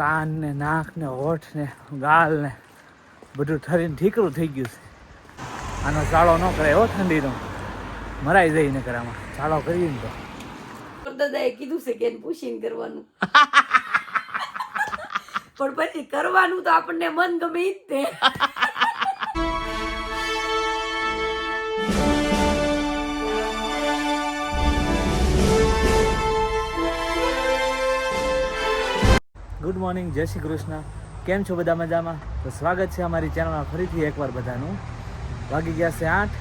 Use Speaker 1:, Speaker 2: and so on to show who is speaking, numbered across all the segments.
Speaker 1: કાન ને નાક ને હોઠ ને ગાલ ને બધું ઠરીને ઠીકરું થઈ ગયું છે. આનો ચાળો ન કરે હો ઠંડીનો. મરાઈ જાય ને કરામાં ચાળો કરીને તો.
Speaker 2: દાદાએ કીધું છે કે પૂછીને કરવાનું. પણ પછી કરવાનું તો આપણને મન ગમે જ તે.
Speaker 1: મોર્નિંગ જય શ્રી કૃષ્ણ. કેમ છો બધા મજામાં? તો સ્વાગત છે અમારી ચેનલમાં ફરીથી એકવાર બધાનું. વાગી ગયા છે આઠ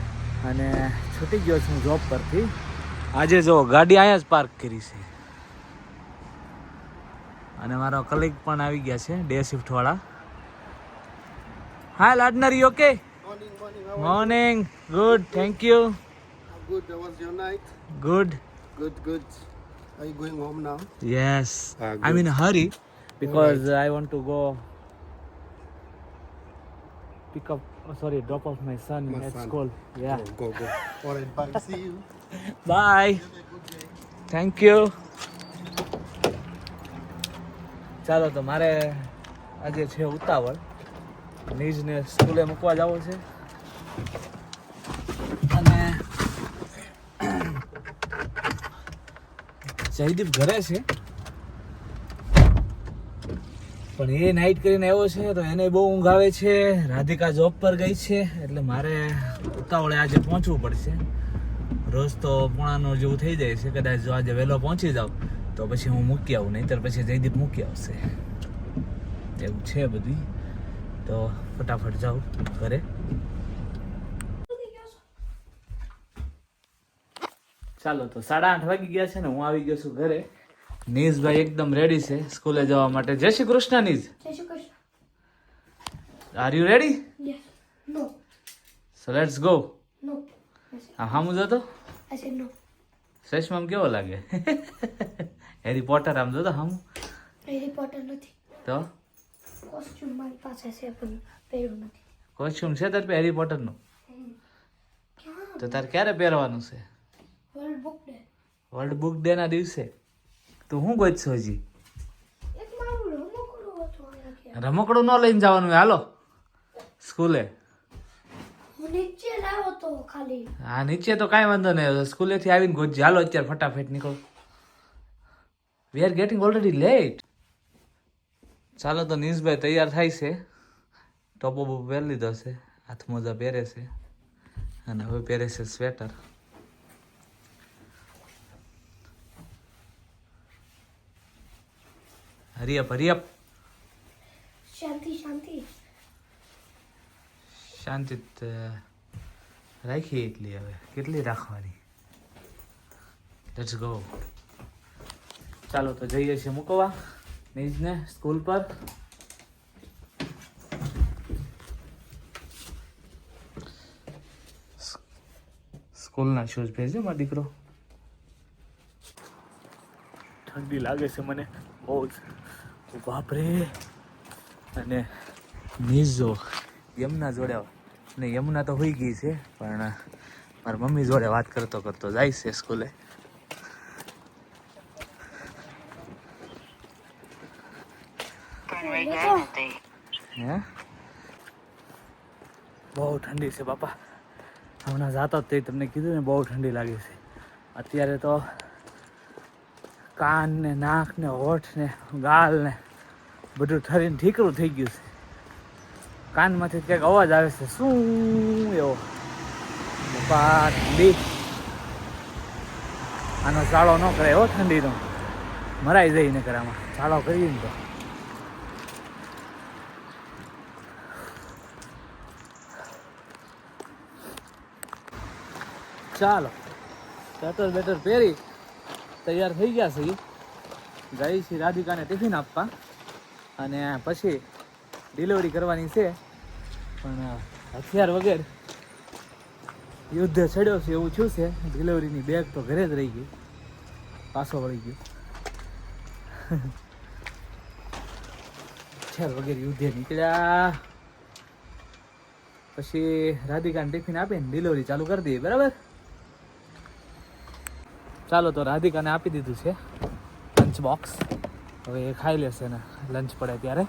Speaker 1: અને છૂટી ગયો છું જોબ પરથી. આજે જો ગાડી અહીંયા જ પાર્ક કરી છે. અને મારો કલીગ પણ આવી ગયા છે ડે શિફ્ટ વાળા. હા લાડનારી okay morning good thank you
Speaker 3: good was your night
Speaker 1: good
Speaker 3: good good. Are you going home now?
Speaker 1: Yes.
Speaker 3: Ah,
Speaker 1: I'm in a hurry. Because right. I want to go pick up, oh, sorry, drop off my son
Speaker 3: My
Speaker 1: at
Speaker 3: son.
Speaker 1: school. Yeah.
Speaker 3: Go, go, go. All right, bye. See you.
Speaker 1: Bye. Thank you. ચાલો તો મારે આજે છે ઉતાવળ નીજને સ્કૂલે મૂકવા જવો છે અને જયદીપ ઘરે છે પણ એ નાઇટ કરીને આવ્યો છે તો એને બહુ ઊંઘ આવે છે. રાધિકા જોબ પર ગઈ છે, એટલે મારે ઉતાવળે આજે પહોંચવું પડશે. રોજ તો પોણાનો જેવું થઈ જાય છે, કદાચ જો આજે વહેલો પહોંચી જાવ તો પછી હું મૂકી આવું, નહીંતર પછી જયદીપ મૂકી આવશે. એવું છે બધી તો ફટાફટ જાઉં ઘરે. ચાલો, તો સાડા આઠ વાગી ગયા છે ને, હું આવી ગયો છું ઘરે. નીઝભાઈ એકદમ રેડી છે સ્કૂલે જવા માટે. જય Shri Krishna knees. Are you ready. So let's go. હા હામું જોતો. ચશ્મામાં કેવો લાગે? હેરી પોટર આમ જોતો હમ?
Speaker 4: હેરી પોટર નથી.
Speaker 1: તો?
Speaker 4: કોસ્ચ્યુમ મારી પાસે છે પણ પહેર્યું નથી.
Speaker 1: કોસ્ચ્યુમ છે તાર હેરી પોટરનું
Speaker 4: નું?
Speaker 1: તો તાર ક્યારે પહેરવાનું છે?
Speaker 4: World book day
Speaker 1: world book day ના દિવસે? તું શું ગોતશો હજી?
Speaker 4: રમકડું
Speaker 1: ન લઈને જવાનું હાલો. સ્કૂલે.
Speaker 4: હું
Speaker 1: હા નીચે તો કાંઈ વાંધો નહીં. સ્કૂલેથી આવીને ગોતજે. હાલો અત્યારે ફટાફટ નીકળો. We are getting already late ચાલો તો નીશભાઈ તૈયાર થાય છે. ટોપો બોપો પહેરી લીધો છે. હાથ મોજા પહેરે છે. અને હવે પહેરે છે સ્વેટર. હરિયપ હરિયપ.
Speaker 4: શાંતિ શાંતિ.
Speaker 1: શાંતિ રાખીએ એટલી હવે. કેટલી રાખવાની? લેટ્સ ગો ચાલો તો જઈએ છીએ મૂકવા. નીજને સ્કૂલ પર. સ્કૂલના શૂઝ ભેજે મારો દીકરો? ઠંડી લાગે છે મને બહુ જ. બાપરે. અને નિઝો યમુના જોડે ને યમુના તો હોઈ ગઈ છે, પણ મારા મમ્મી જોડે વાત કરતો કરતો જાય છે સ્કૂલે. બહુ ઠંડી છે બાપા. હમણાં જાતા જ તે તમને કીધું ને, બહુ ઠંડી લાગે છે. અત્યારે તો કાન ને નાક ને હોઠ ને ગાલ ને બધું ઠરીને ઠીકરું થઈ ગયું છે. કાનમાંથી ક્યાંક અવાજ આવે છે, શું એવો? બાપા ઠંડી આનો ચાળો ન કરે એવો ઠંડીનો. મરાઈ જાય ને આમાં ચાળો કરીને તો. ચાલો. સ્વેટર બેટર પહેરી. તૈયાર થઈ ગયા છે. જઈ છીએ રાધિકાને ટિફિન આપવા. અને પછી ડિલિવરી કરવાની છે. પણ હથિયાર વગર યુદ્ધ ચડ્યો છે એવું થયું છે. ડિલિવરીની બેગ તો ઘરે જ રહી ગઈ. પાછો વળી ગયો. હથિયાર વગેરે યુદ્ધે નીકળ્યા. પછી રાધિકાને ટિફિન આપીને ડિલિવરી ચાલુ કરી દઈએ, બરાબર? ચાલો તો રાધિકાને આપી દીધું છે લંચ બોક્સ હવે એ ખાઈ લેશે ને લંચ પડે ત્યારે.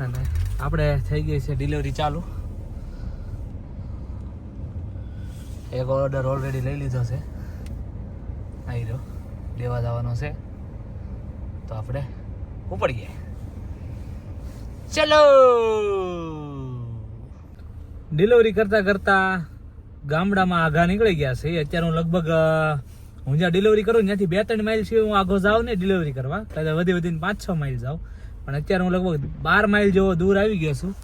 Speaker 1: અને આપણે થઈ ગઈ છે ડિલિવરી ચાલુ. એક ઓર્ડર ઓલરેડી લઈ લીધો છે. આવી રહ્યો. લેવા જવાનો છે. તો આપણે ઉપડીએ. ચલો! ડિલિવરી કરતા કરતા ગામડામાં આઘા નીકળી ગયા છે. અત્યારે હું લગભગ હું જ્યાં ડિલિવરી કરું ત્યાંથી બે ત્રણ માઇલ છે હું આગો જાઉં ને ડિલિવરી કરવા. કદાચ વધી વધીને પાંચ છ માઇલ જાઉં. પણ અત્યારે હું લગભગ બાર માઇલ જેવો દૂર આવી ગયો છું.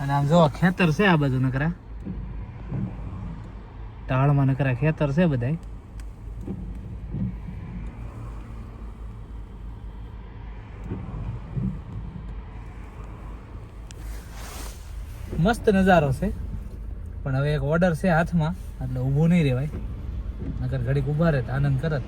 Speaker 1: અને આમ જો ખેતર છે આ બધું નકરા. ટાળમાં નકરા ખેતર છે બધાય. મસ્ત નજારો છે. પણ હવે એક ઓર્ડર છે હાથમાં, એટલે ઊભું નહીં રહેવાય નકર ઘડીક ઊભા રહે આનંદ કરત.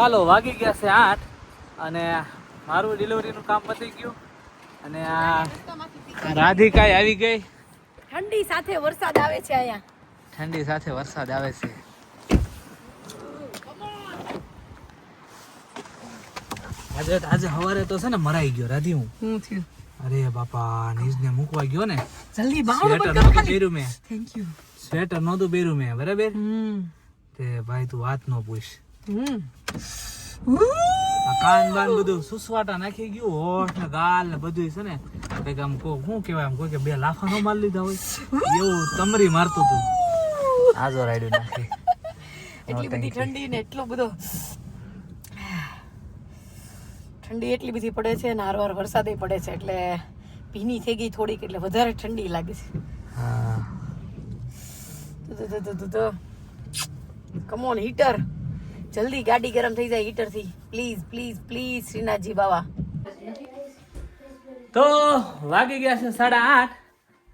Speaker 1: ચાલો વાગી ગયા છે આઠ અને મારું ડિલિવરીનું કામ પતી ગયું અને આ રાધિકાઈ આવી ગઈ.
Speaker 2: ઠંડી સાથે વરસાદ આવે છે અહીંયા.
Speaker 1: ઠંડી સાથે વરસાદ આવે છે. આજે આજે સવારે તો છે ને મરાઈ ગયો રાધી હું.
Speaker 2: હું થયું?
Speaker 1: અરે બાપા નીજને મૂકવા ગયો ને.
Speaker 2: જલ્દી
Speaker 1: સ્વેટર ખાલી પહેર્યું મેં.
Speaker 2: થેન્ક યુ
Speaker 1: સ્વેટર નહોતું પહેર્યું મેં બરાબર?
Speaker 2: હમ.
Speaker 1: તે ભાઈ તું વાત ન પૂછ. કાન બાન બધું સુસવાટા નાખી ગયું હોઠ ને ગાલ ને બધું છે ને કંઈક આમ કો શું કેવાય આમ કોઈ કે બે લાફા નો માર લીધા હોય. એવું તમરી મારતું તું. આજો રાડ્યું નાખી.
Speaker 2: એટલી બધી ઠંડી ને એટલો બધો ઠંડી એટલી બધી પડે છે ને હારવાર વરસાદે પડે છે એટલે ભીની થઈ ગઈ થોડીક એટલે વધારે ઠંડી લાગે છે.
Speaker 1: હા.
Speaker 2: તો તો તો તો તો. કમોન હીટર જલ્દી ગાડી ગરમ થઈ જાય હીટરથી પ્લીઝ પ્લીઝ પ્લીઝ શ્રીનાથજી બાવા.
Speaker 1: તો વાગી ગયા છે સાડા આઠ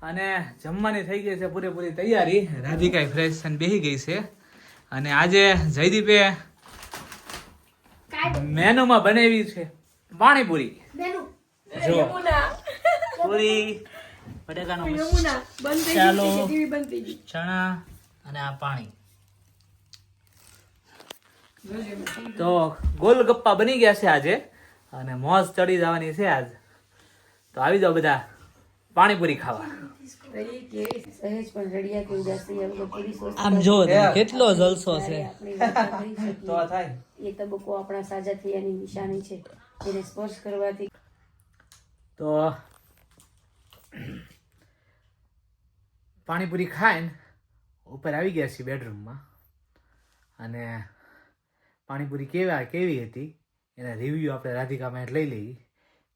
Speaker 1: અને જમવાની થઈ ગઈ છે પૂરેપૂરી તૈયારી. રાધિકા ફ્રેશ થઈને બેસી ગઈ છે. અને આજે જયદીપે મેનુમાં બનાવી છે પાણીપુરી. જો. પૂરી બટેકાનો ચાલો. ચણા અને આ પાણી. તો ગોલગપ્પા બની ગયા છે આજે અને મોજ ચડી જવાની છે આજ. તો આવી જાઓ બધા પાણીપુરી ખાવા.
Speaker 2: સહેજ પણ રડિયા કે ઉદાસી આ બધું પૂરી સ્વસ્થ
Speaker 1: આમ જો કેટલો જલસો છે. તો આ થાય.
Speaker 2: એ તબક્કો આપણા સાજા થયાની નિશાની છે એને સ્પર્શ કરવાથી.
Speaker 1: તો પાણીપુરી ખાઈને ઉપર આવી ગયા છીએ બેડરૂમમાં. અને પાણીપુરી કેવા, કેવી હતી? એના રિવ્યૂ આપણે રાધિકા મેટ લઈ લઈએ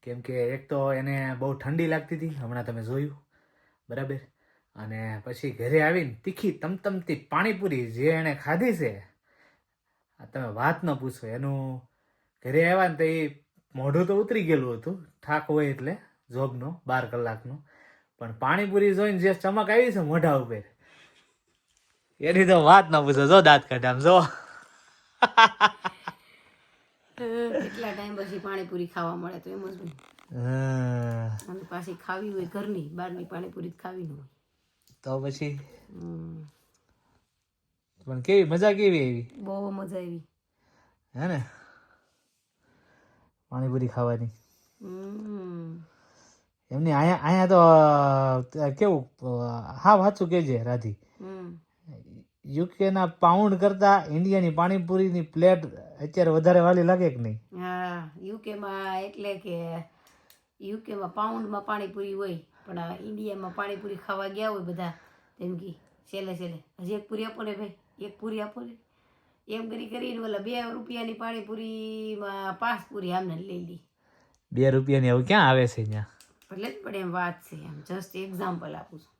Speaker 1: કેમ કે એક તો એને બહુ ઠંડી લાગતી હતી, હમણાં તમે જોયું. બરાબર? અને પછી ઘરે આવીને તીખી તમતમતી પાણીપુરી જે એણે ખાધી છે તમે વાત ન પૂછો. એનું ઘરે આવ્યા ને તો એ મોઢું તો ઉતરી ગયેલું હતું થાક હોય એટલે જોબનો બાર કલાકનો. પણ પાણીપુરી જોઈને જે ચમક આવી છે મોઢા ઉપર, એની તો વાત ન પૂછો. જો દાંત કાઢામ જો.
Speaker 2: કેટલા ટાઈમ પછી પાણીપુરી ખાવા મળે તો એમ જ અને પાછી ખાવી હોય ઘરની બહારની પાણીપુરી જ ખાવી ન હોય.
Speaker 1: તો પછી. પણ કેવી મજા કેવી આવી?
Speaker 2: બહુ મજા આવી.
Speaker 1: હે ને? પાણીપુરી ખાવાની. એમની અહીંયા અહીંયા તો કેવું હા સાચું કેજે રાધી. યુકેના પાઉન્ડ કરતા ઇન્ડિયાની પાણીપુરીની પ્લેટ અત્યારે વધારે વાલી લાગે કે નહીં?
Speaker 2: હા યુકેમાં એટલે કે યુકેમાં પાઉન્ડમાં પાણીપુરી હોય પણ આ ઇન્ડિયામાં પાણીપુરી ખાવા ગયા હોય બધા. તેમ કે છેલ્લે છેલ્લે હજી એક પૂરી આપો ને ભાઈ એક પૂરી આપો ને. એમ કરી કરીને ઓલા બે રૂપિયાની પાણીપુરીમાં પાંચ પૂરી આમને લઈ લી.
Speaker 1: બે રૂપિયાની હવે ક્યાં આવે છે અહીંયા
Speaker 2: એટલે જ પણ એમ વાત છે એમ જસ્ટ એક્ઝામ્પલ આપું છું.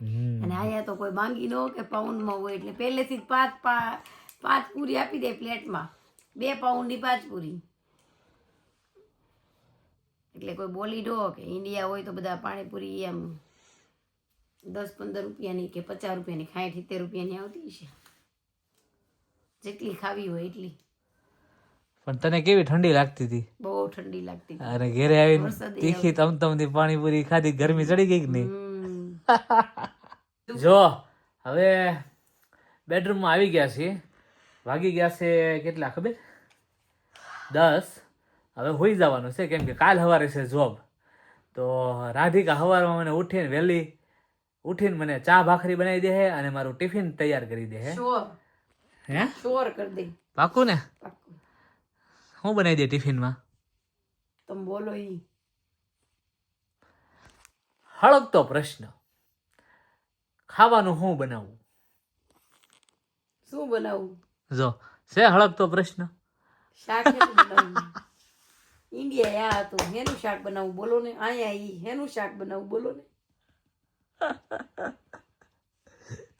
Speaker 2: અને અહીંયા તો કોઈ માંગી ન હોય કે પાઉન્ડમાં હોય એટલે પહેલેથી જ પાંચ પાંચ પૂરી આપી દે પ્લેટમાં. બે પાઉન્ડની પાંચ પૂરી. એટલે કોઈ બોલી દો કે ઇન્ડિયા હોય તો બધા પાણીપુરી એમ દસ પંદર રૂપિયાની કે પચાસ રૂપિયાની ખાઠ સિત્તેર રૂપિયાની આવતી છે જેટલી ખાવી હોય એટલી.
Speaker 1: પણ તને કેવી ઠંડી લાગતી હતી?
Speaker 2: બહુ ઠંડી લાગતી
Speaker 1: અને ઘેરે આવીને તીખી તમતમથી પાણીપુરી ખાધી ગરમી ચડી ગઈ કે નહીં. જો હવે બેડરૂમમાં આવી ગયા છીએ. વાગી ગયા છે કેટલા ખબર? દસ. હવે હોઈ જવાનું છે કેમ કે કાલ સવારે છે જોબ તો રાધિકા સવારમાં મને ઉઠીને વહેલી ઉઠીને મને ચા ભાખરી બનાવી દે છે અને મારું ટિફિન તૈયાર કરી દે છે હે?
Speaker 2: શોર કરી દે.
Speaker 1: પાકું ને? હું બનાવી દે ટિફિનમાં?
Speaker 2: તમે બોલો ઈ.
Speaker 1: હળગતો પ્રશ્ન. ખાવાનું શું બનાવવું
Speaker 2: શું બનાવવું
Speaker 1: જો છે હળગતો પ્રશ્ન?
Speaker 2: શાક ઇન્ડિયા આ હતું. હેનું શાક બનાવવું બોલો ને. અહીંયા ઈ હેનું શાક બનાવવું બોલો ને.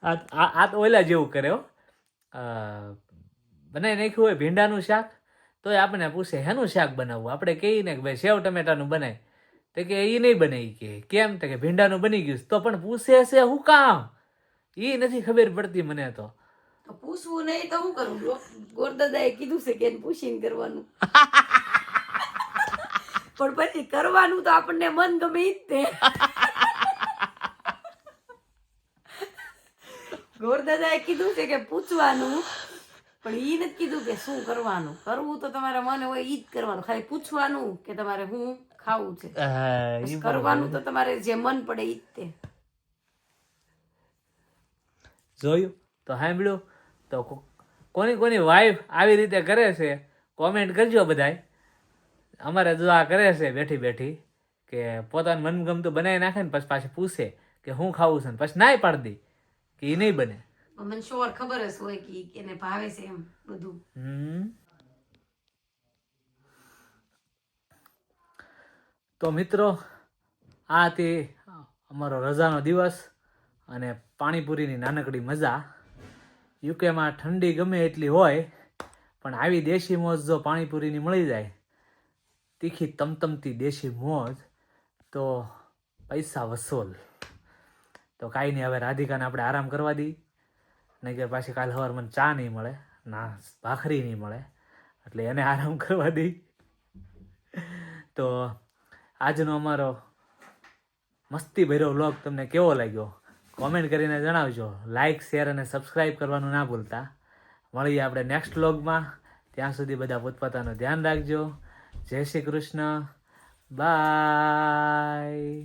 Speaker 1: આ આ આ તો ઓલા જેવું કરે હો. બનાવી નાખ્યું હોય ભીંડાનું શાક તોય આપણને પૂછે હેનું શાક બનાવવું? આપણે કહીએ ને કે ભાઈ સેવ ટમેટાનું બનાય. તો કે એ નહીં બને કે. કેમ? તો કે ભીંડાનું બની ગયું તો પણ પૂછે છે હું કામ? એ નથી ખબર પડતી મને તો.
Speaker 2: પૂછવું નહીં તો શું કરું? ગોરદાદાએ કીધું છે કે પૂછીને કરવાનું. પણ પછી કરવાનું તો આપણને મન ગમે જ તે. ગોરદાદાએ કીધું છે કે પૂછવાનું, પણ એ નથી કીધું કે શું કરવાનું? કરવું તો તમારા મને હોય ઈ જ કરવાનું. ખાલી પૂછવાનું કે તમારે શું ખાવું છે. કરવાનું તો તમારે જે મન પડે ઈ જ તે.
Speaker 1: જોયું? તો સાંભળ્યું? તો કોની કોની વાઈફ આવી રીતે કરે છે કોમેન્ટ કરજો બધાય. અમારે જો આ કરે છે બેઠી બેઠી કે પોતાનું મનગમતું બનાવી નાખે ને પછી પાછી પૂછે કે હું ખાવું છે ને પછી નાય પાડી દે કે એ નહીં બને.
Speaker 2: મને શોર ખબર જ હોય કે એને ભાવે છે એમ બધું.
Speaker 1: હમ. તો મિત્રો, આ હતી અમારો રજાનો દિવસ અને પાણીપુરીની નાનકડી મજા. યુકેમાં ઠંડી ગમે એટલી હોય, પણ આવી દેશી મોજ જો પાણીપુરીની મળી જાય, તીખી તમતમતી દેશી મોજ, તો પૈસા વસૂલ. તો કાંઈ નહીં, હવે રાધિકાને આપણે આરામ કરવા દઈ નહીં કે પાછી કાલ સવાર મને ચા નહીં મળે, ના, ભાખરી નહીં મળે, એટલે એને આરામ કરવા દઈ તો આજનો અમારો મસ્તી ભર્યો વ્લોગ તમને કેવો લાગ્યો? કોમેન્ટ કરીને જણાવજો. લાઇક શેર અને સબસ્ક્રાઈબ કરવાનું ના ભૂલતા. મળીએ આપણે નેક્સ્ટ વ્લોગમાં ત્યાં સુધી બધા પોતપોતાનું ધ્યાન રાખજો. જય શ્રી કૃષ્ણ. બાય